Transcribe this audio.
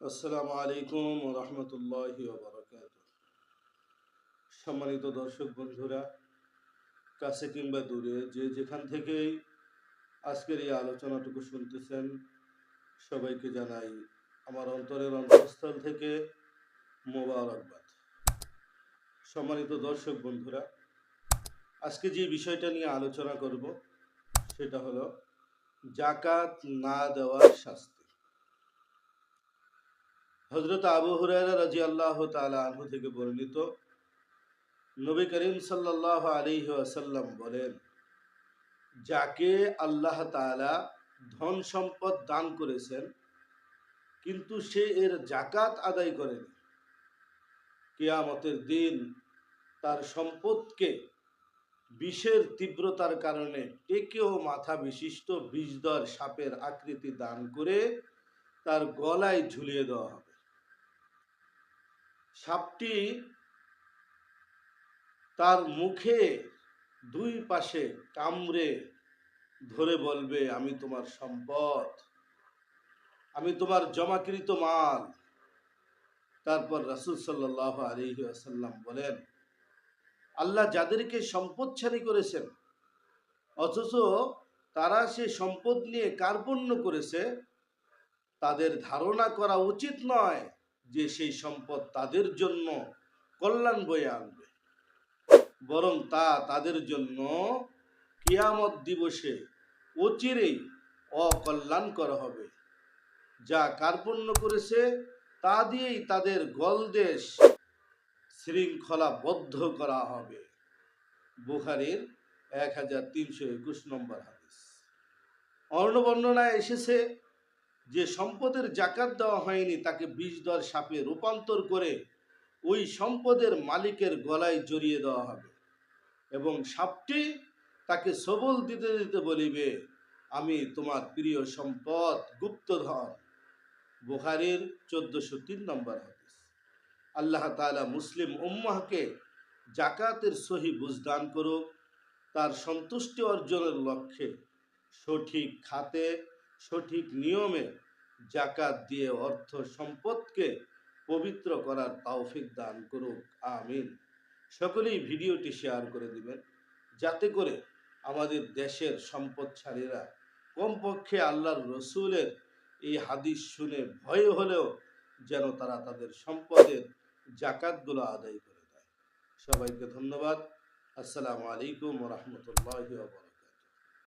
আসসালামু আলাইকুম রহমতুল্লাহ সম্মানিত দর্শক বন্ধুরা, কাছে কিংবা দূরে, যে যেখান থেকেই আজকের এই আলোচনাটুকু শুনতেছেন, সবাইকে জানাই আমার অন্তরের অন্তঃস্থল থেকে মোবারকবাদ। সম্মানিত দর্শক বন্ধুরা, আজকে যে বিষয়টা নিয়ে আলোচনা করব, সেটা হলো, জাকাত না দেওয়ার শাস্তি। হজরত আবু হুরায়রা রাজি আল্লাহ তালা আনহু থেকে বর্ণিত নবী করিম সাল্লাহ আলিহি আসাল্লাম বলেন, যাকে আল্লাহ তাআলা ধন সম্পদ দান করেছেন, কিন্তু সে এর জাকাত আদায় করেনি। কেয়ামতের দিন তার সম্পদকে বিষের তীব্রতার কারণে টেকেও মাথা বিশিষ্ট বিষধর সাপের আকৃতি দান করে তার গলায় ঝুলিয়ে দেওয়া হবে। সাপটি তার মুখে দুই পাশে কামড়ে ধরে বলবে, আমি তোমার সম্পদ, আমি তোমার জমাকৃত মাল। তারপর রাসুল সাল্লাহ আলী আসাল্লাম বলেন, আল্লাহ যাদেরকে সম্পদশালী করেছেন, অথচ তারা সে সম্পদ নিয়ে কার্পণ্য করেছে, তাদের ধারণা করা উচিত নয়। যে সেই সম্পদ তাদের জন্য কল্যাণ বয়ে আনবে। বরং তা তাদের জন্য কিয়ামত দিবসে অচিরেই অকল্যাণকর হবে। যা কার্পণ্য করেছে, তা দিয়েই তাদের গলদেশ শৃঙ্খলাবদ্ধ করা হবে। বুখারির এক হাজার তিনশো একুশ নম্বর হাদিস। অর্ণবর্ণনায় এসেছে যে সম্পদের জাকাত দেওয়া হয়নি, তাকে বিষ দর সাপে রূপান্তর করে ওই সম্পদের মালিকের গলায় জড়িয়ে দেওয়া হবে। এবং সাপটি তাকে সবল দিতে দিতে বলিবে, আমি তোমার প্রিয় সম্পদ গুপ্তধন। বুখারির চোদ্দশো তিন নম্বর হাদিস। আল্লাহ তালা মুসলিম উম্মাহকে জাকাতের সহি বুঝদান করুক, তার সন্তুষ্টি অর্জনের লক্ষ্যে সঠিক খাতে সঠিক নিয়মে জাকাত দিয়ে অর্থ সম্পদকে পবিত্র করার তৌফিক দান করুক, আমিন। সকলেই ভিডিওটি শেয়ার করে দিবেন, যাতে করে আমাদের দেশের সম্পদশালীরা কমপক্ষে আল্লাহর রসুলের এই হাদিস শুনে ভয় হলেও যেন তারা তাদের সম্পদের জাকাতগুলো আদায় করে দেয়। সবাইকে ধন্যবাদ। আসসালামু আলাইকুম রহমতুল্লাহ